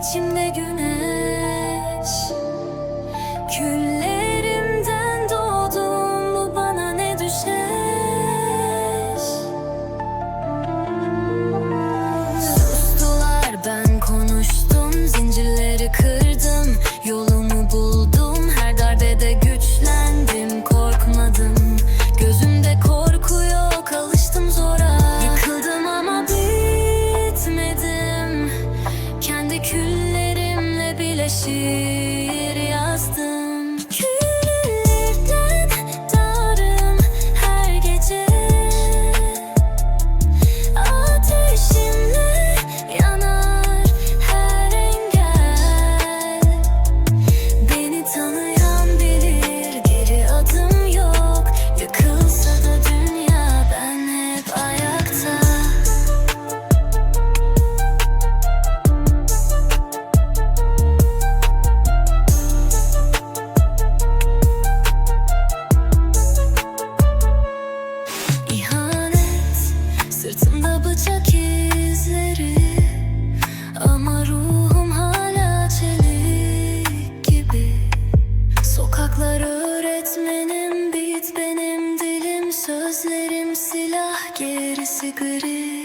İçimde gün 心。Ama ruhum hala çelik gibi. Sokaklar öğretmenim bit benim dilim. Sözlerim silah gerisi gri.